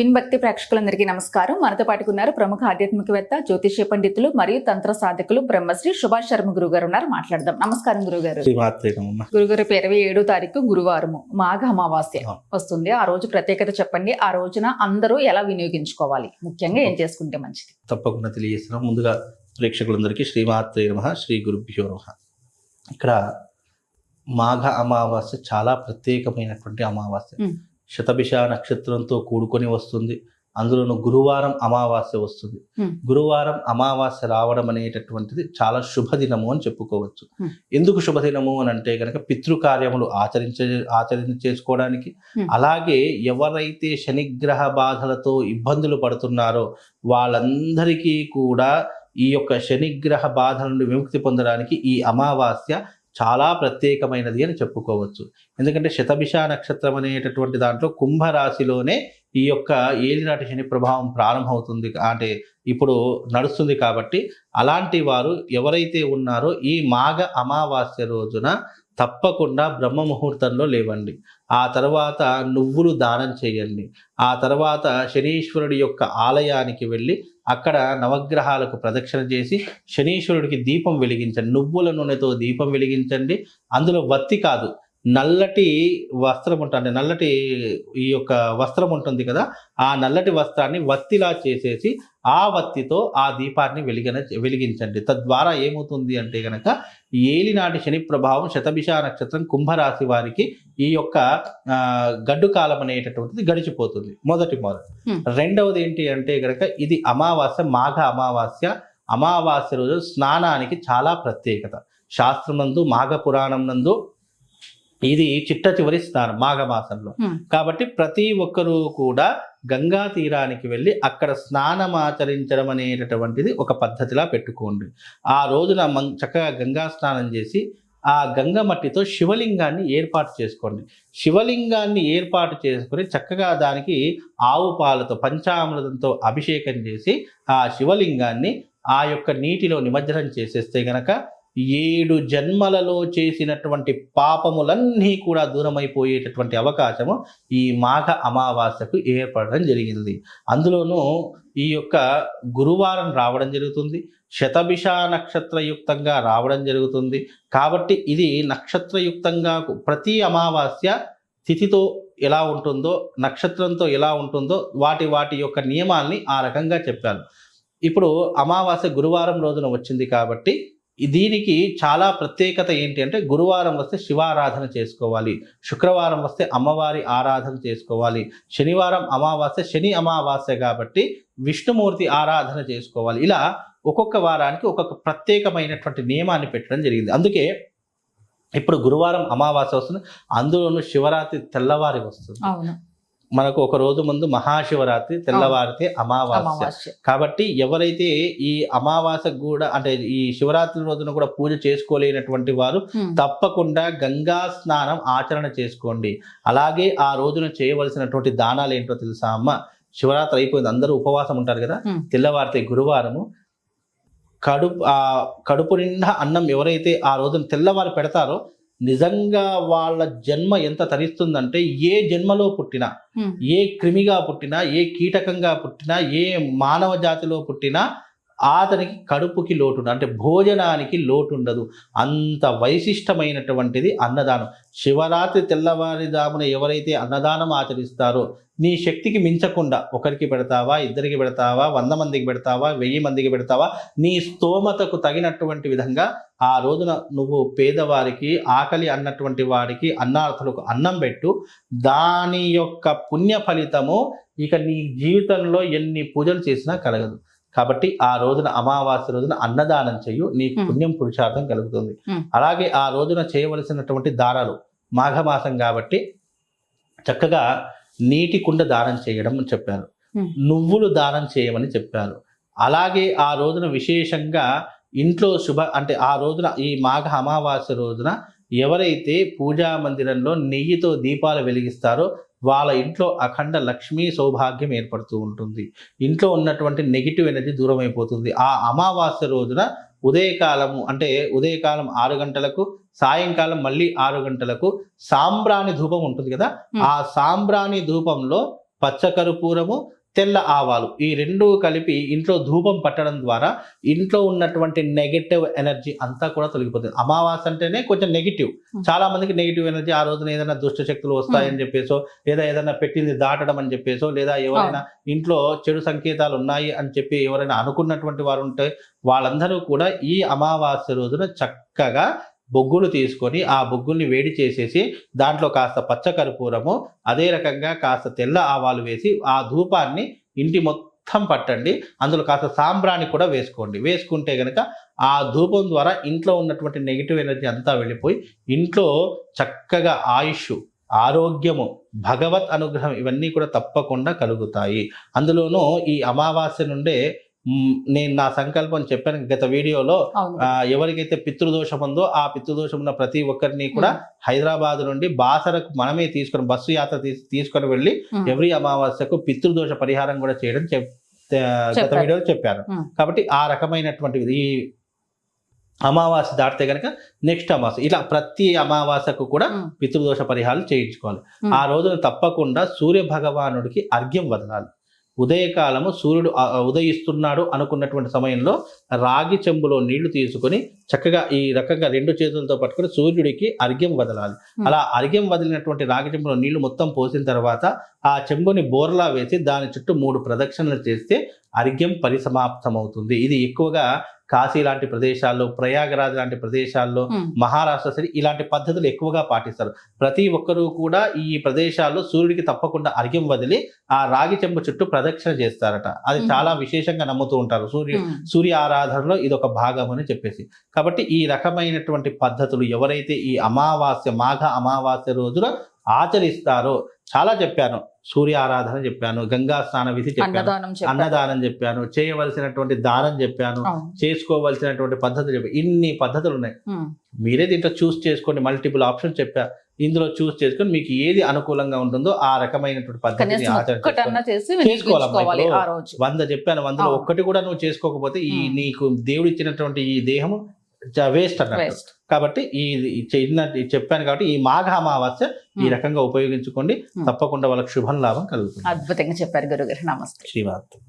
విన్భక్తి ప్రేక్షకులందరికీ నమస్కారం. మనతో పాటుకు ఉన్నారు ప్రముఖ ఆధ్యాత్మికవేత్త జ్యోతిష్య పండితులు మరియు తంత్ర సాధకులు బ్రహ్మశ్రీ సుభాష్ శర్మ గురువు గారు ఉన్నారు. మాట్లాడదాం. నమస్కారం గురుగారు. గురుగారు ఇరవై ఏడో తారీఖు గురువారము మాఘ అమావాస్య. వస్తుంది. ఆ రోజు ప్రత్యేకత చెప్పండి. ఆ రోజున అందరూ ఎలా వినియోగించుకోవాలి? ముఖ్యంగా ఏం చేసుకుంటే మంచిది? తప్పకుండా తెలియజేస్తున్నాం. ముందుగా ప్రేక్షకులందరికీ శ్రీమాత్రే నమ శ్రీ గురుభ్యో నమ. ఇక్కడ మాఘ అమావాస్య చాలా ప్రత్యేకమైనటువంటి అమావాస్య. శతభిష నక్షత్రంతో కూడుకొని వస్తుంది అందులోనూ గురువారం అమావాస్య వస్తుంది. గురువారం అమావాస్య రావడం అనేటటువంటిది చాలా శుభదినము అని చెప్పుకోవచ్చు. ఎందుకు శుభదినము అని అంటే కనుక పితృకార్యములు ఆచరించే ఆచరణ చేసుకోవడానికి. అలాగే ఎవరైతే శనిగ్రహ బాధలతో ఇబ్బందులు పడుతున్నారో వాళ్ళందరికీ కూడా ఈ యొక్క శనిగ్రహ బాధల నుండి విముక్తి పొందడానికి ఈ అమావాస్య చాలా ప్రత్యేకమైనది అని చెప్పుకోవచ్చు. ఎందుకంటే శతభిష నక్షత్రం అనేటటువంటి దాంట్లో కుంభరాశిలోనే ఈ యొక్క ఏలినాటి శని ప్రభావం ప్రారంభమవుతుంది. అంటే ఇప్పుడు నడుస్తుంది కాబట్టి అలాంటి వారు ఎవరైతే ఉన్నారో ఈ మాఘ అమావాస్య రోజున తప్పకుండా బ్రహ్మ ముహూర్తంలో లేవండి. ఆ తర్వాత నువ్వులు దానం చేయండి. ఆ తర్వాత శనీశ్వరుడి యొక్క ఆలయానికి వెళ్ళి అక్కడ నవగ్రహాలకు ప్రదక్షిణ చేసి శనీశ్వరుడికి దీపం వెలిగించండి. నువ్వుల నూనెతో దీపం వెలిగించండి. అందులో వత్తి కాదు. నల్లటి వస్త్రం ఉంటుంది నల్లటి ఈ యొక్క వస్త్రం ఉంటుంది కదా ఆ నల్లటి వస్త్రాన్ని వత్తిలా చేసేసి ఆ వత్తితో ఆ దీపాన్ని వెలిగిన వెలిగించండి. తద్వారా ఏమవుతుంది అంటే గనక ఏలినాటి శని ప్రభావం శతభిష నక్షత్రం కుంభరాశి వారికి ఈ యొక్క గడ్డు కాలం అనేటటువంటిది గడిచిపోతుంది. మొదటి మొదటి. రెండవది ఏంటి అంటే గనక ఇది అమావాస్య మాఘ అమావాస్య. అమావాస్య రోజు స్నానానికి చాలా ప్రత్యేకత. శాస్త్రమందు మాఘ పురాణం నందు ఇది చిట్ట చివరి స్నానం మాఘమాసంలో. కాబట్టి ప్రతి ఒక్కరూ కూడా గంగా తీరానికి వెళ్ళి అక్కడ స్నానం ఆచరించడం అనేటటువంటిది ఒక పద్ధతిలా పెట్టుకోండి. ఆ రోజున మం చక్కగా గంగా స్నానం చేసి ఆ గంగ మట్టితో శివలింగాన్ని ఏర్పాటు చేసుకోండి. శివలింగాన్ని ఏర్పాటు చేసుకొని చక్కగా దానికి ఆవు పాలతో పంచామృతంతో అభిషేకం చేసి ఆ శివలింగాన్ని ఆ యొక్క నీటిలో నిమజ్జనం చేసేస్తే గనక ఏడు జన్మలలో చేసినటువంటి పాపములన్నీ కూడా దూరమైపోయేటటువంటి అవకాశము ఈ మాఘ అమావాస్యకు ఏర్పడడం జరిగింది. అందులోనూ ఈ యొక్క గురువారం రావడం జరుగుతుంది. శతభిష నక్షత్రయుక్తంగా రావడం జరుగుతుంది. కాబట్టి ఇది నక్షత్రయుక్తంగా ప్రతి అమావాస్య తిథితో ఎలా ఉంటుందో నక్షత్రంతో ఎలా ఉంటుందో వాటి వాటి యొక్క నియమాల్ని ఆ రకంగా చెప్పాను. ఇప్పుడు అమావాస్య గురువారం రోజున వచ్చింది కాబట్టి దీనికి చాలా ప్రత్యేకత ఏంటి అంటే గురువారం వస్తే శివారాధన చేసుకోవాలి శుక్రవారం వస్తే అమ్మవారి ఆరాధన చేసుకోవాలి శనివారం అమావాస్య శని అమావాస్య కాబట్టి విష్ణుమూర్తి ఆరాధన చేసుకోవాలి. ఇలా ఒక్కొక్క వారానికి ఒక్కొక్క ప్రత్యేకమైనటువంటి నియమాన్ని పెట్టడం జరిగింది. అందుకే ఇప్పుడు గురువారం అమావాస్య వస్తుంది అందులోనూ శివరాత్రి తెల్లవారి వస్తుంది. మనకు ఒక రోజు ముందు మహాశివరాత్రి తెల్లవారితే అమావాస్య. కాబట్టి ఎవరైతే ఈ అమావాస్య కూడా అంటే ఈ శివరాత్రి రోజున కూడా పూజ చేసుకోలేనటువంటి వారు. తప్పకుండా గంగా స్నానం ఆచరణ చేసుకోండి. అలాగే ఆ రోజున చేయవలసినటువంటి దానాలు ఏంటో తెలుసా అమ్మ? శివరాత్రి అయిపోయింది. అందరూ ఉపవాసం ఉంటారు కదా. తెల్లవారితే గురువారము. కడుపు ఆ కడుపు నిండా అన్నం ఎవరైతే ఆ రోజున తెల్లవారు పెడతారో నిజంగా వాళ్ళ జన్మ ఎంత తరిస్తుందంటే ఏ జన్మలో పుట్టినా. ఏ క్రిమిగా పుట్టినా ఏ కీటకంగా పుట్టినా ఏ మానవ జాతిలో పుట్టినా అతనికి కడుపుకి లోటు అంటే భోజనానికి లోటు ఉండదు అంత వైశిష్టమైనటువంటిది అన్నదానం. శివరాత్రి తెల్లవారిదామున ఎవరైతే అన్నదానం ఆచరిస్తారో నీ శక్తికి మించకుండా ఒకరికి పెడతావా ఇద్దరికి పెడతావా వంద మందికి పెడతావా వెయ్యి మందికి పెడతావా నీ స్తోమతకు తగినటువంటి విధంగా ఆ రోజున నువ్వు పేదవారికి ఆకలి అన్నటువంటి వారికి అన్నార్థులకు అన్నం పెట్టు. దాని యొక్క పుణ్య ఫలితము ఇక నీ జీవితంలో ఎన్ని పూజలు చేసినా కలగదు. కాబట్టి ఆ రోజున అమావాస్య రోజున అన్నదానం చెయ్యు నీకు. పుణ్యం పురుషార్థం కలుగుతుంది. అలాగే ఆ రోజున చేయవలసినటువంటి దానాలు మాఘమాసం కాబట్టి చక్కగా నీటి కుండ దానం చేయడం అని చెప్పారు. నువ్వులు దానం చేయమని చెప్పారు అలాగే ఆ రోజున విశేషంగా ఇంట్లో శుభ అంటే ఆ రోజున ఈ మాఘ అమావాస్య రోజున ఎవరైతే పూజా మందిరంలో నెయ్యితో దీపాలు వెలిగిస్తారో వాళ్ళ ఇంట్లో అఖండ లక్ష్మీ సౌభాగ్యం ఏర్పడుతూ ఉంటుంది. ఇంట్లో ఉన్నటువంటి నెగిటివ్ ఎనర్జీ దూరం అయిపోతుంది. ఆ అమావాస్య రోజున ఉదయకాలము అంటే ఉదయకాలం ఆరు గంటలకు సాయంకాలం మళ్ళీ ఆరు గంటలకు సాంబ్రాణి ధూపం ఉంటుంది కదా. ఆ సాంబ్రాణి ధూపంలో పచ్చకర్పూరము తెల్ల ఆవాలు. ఈ రెండు కలిపి ఇంట్లో ధూపం పట్టడం ద్వారా ఇంట్లో ఉన్నటువంటి నెగటివ్ ఎనర్జీ అంతా కూడా తొలగిపోతుంది. అమావాస్య అంటేనే కొంచెం నెగిటివ్ Hmm. చాలా మందికి నెగిటివ్ ఎనర్జీ ఆ రోజున ఏదైనా దుష్ట శక్తులు వస్తాయని చెప్పేసో లేదా ఏదైనా పెట్టింది దాటడం అని చెప్పేసో లేదా ఎవరైనా ఇంట్లో చెడు సంకేతాలు ఉన్నాయి అని చెప్పి ఎవరైనా అనుకున్నటువంటి వారు ఉంటే వాళ్ళందరూ కూడా ఈ అమావాస్య రోజున చక్కగా బొగ్గులు తీసుకొని ఆ బొగ్గుల్ని వేడి చేసేసి దాంట్లో కాస్త పచ్చ కర్పూరము అదే రకంగా కాస్త తెల్ల ఆవాలు వేసి ఆ ధూపాన్ని ఇంటి మొత్తం పట్టండి. అందులో కాస్త సాంబ్రాణి కూడా వేసుకోండి. వేసుకుంటే కనుక ఆ ధూపం ద్వారా ఇంట్లో ఉన్నటువంటి నెగిటివ్ ఎనర్జీ అంతా వెళ్ళిపోయి ఇంట్లో చక్కగా ఆయుష్ ఆరోగ్యము భగవత్ అనుగ్రహం ఇవన్నీ కూడా తప్పకుండా కలుగుతాయి. అందులోనూ ఈ అమావాస్య నుండే నేను నా సంకల్పం చెప్పాను గత వీడియోలో ఎవరికైతే పితృదోషం ఉందో ఆ పితృదోషం ఉన్న ప్రతి ఒక్కరిని కూడా హైదరాబాద్ నుండి బాసరకు మనమే తీసుకొని బస్సు యాత్ర తీస్- తీసుకొని వెళ్ళి. ఎవరి అమావాస్యకు పితృదోష పరిహారం కూడా చేయడం గత. వీడియోలో చెప్పాను. కాబట్టి ఆ రకమైనటువంటిది ఈ అమావాస్య దాటితే గనక నెక్స్ట్ అమావాస్య ఇలా ప్రతి అమావాస్యకు కూడా. పితృదోష పరిహారాలు చేయించుకోవాలి. ఆ రోజున తప్పకుండా సూర్య భగవానుడికి అర్ఘ్యం వదలాలి ఉదయకాలము సూర్యుడు ఉదయిస్తున్నాడు అనుకున్నటువంటి సమయంలో రాగి చెంబులో నీళ్ళు తీసుకొని చక్కగా ఈ రకంగా రెండు చేతులతో పట్టుకొని సూర్యుడికి అర్ఘ్యం వదలాలి. అలా అర్ఘ్యం వదిలినటువంటి రాగి చెంబులో నీళ్ళు మొత్తం పోసిన తర్వాత ఆ చెంబుని బోర్లా వేసి దాని చుట్టూ మూడు ప్రదక్షిణలు చేస్తే అర్ఘ్యం పరిసమాప్తమవుతుంది ఇది ఎక్కువగా కాశీ లాంటి ప్రదేశాల్లో ప్రయాగరాజ్ లాంటి ప్రదేశాల్లో. మహారాష్ట్ర సైడ్ ఇలాంటి పద్ధతులు ఎక్కువగా పాటిస్తారు ప్రతి ఒక్కరూ కూడా ఈ ప్రదేశాల్లో సూర్యుడికి తప్పకుండా అర్ఘ్యం వదిలి ఆ రాగి చెంబు చుట్టూ ప్రదక్షిణ చేస్తారట అది. చాలా విశేషంగా నమ్ముతూ ఉంటారు సూర్య. సూర్య ఆరాధనలో ఇది ఒక భాగం అని చెప్పేసి కాబట్టి ఈ రకమైనటువంటి పద్ధతులు ఎవరైతే ఈ అమావాస్య మాఘ అమావాస్య రోజున ఆచరిస్తారో చాలా చెప్పాను సూర్య ఆరాధన చెప్పాను గంగా స్నాన విధి చెప్పాను అన్నదానం చెప్పారు చెప్పాను చేయవలసినటువంటి దానం చెప్పాను. చేసుకోవలసినటువంటి పద్ధతులు చెప్పాను ఇన్ని పద్ధతులు ఉన్నాయి. మీరే దీంట్లో చూస్ చేసుకోండి మల్టిపుల్ ఆప్షన్ చెప్పా ఇందులో చూస్ చేసుకొని మీకు ఏది అనుకూలంగా ఉంటుందో ఆ రకమైనటువంటి పద్ధతిని కనీసం ఆచరణ ఒక్కటన్నా చేసుకోండి. చేసి చేసుకోవాలమ్మా వినియోగించుకోవాలి ఇప్పుడు. ఆ రోజు వంద చెప్పాను వందలో. ఒక్కటి కూడా నువ్వు చేసుకోకపోతే ఈ. నీకు దేవుడు ఇచ్చినటువంటి ఈ దేహము వేస్ట్ అన్నట్టు. కాబట్టి ఈ ఈ చెప్పాను కాబట్టి ఈ మాఘ అమావాస్య ఈ. రకంగా ఉపయోగించుకోండి. తప్పకుండా వాళ్ళకి శుభం లాభం కలుగుతుంది. అద్భుతంగా చెప్పారు గురుగారు. నమస్తే. శ్రీవార్త